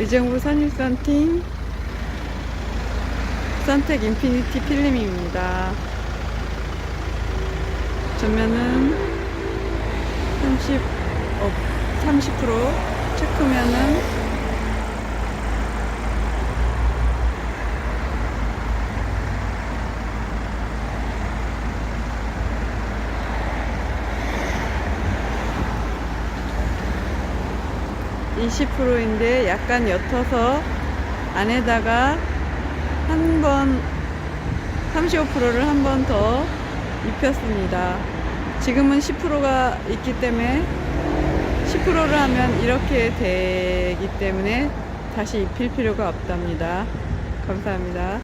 의정부 선일선팀 선택 인피니티 필름입니다. 전면은 30, 어, 30% 체크면은 이십 프로인데 약간 옅어서 안에다가 한 번 35%를 한 번 더 입혔습니다. 지금은 10%가 있기 때문에 10%를 하면 이렇게 되기 때문에 다시 입힐 필요가 없답니다. 감사합니다.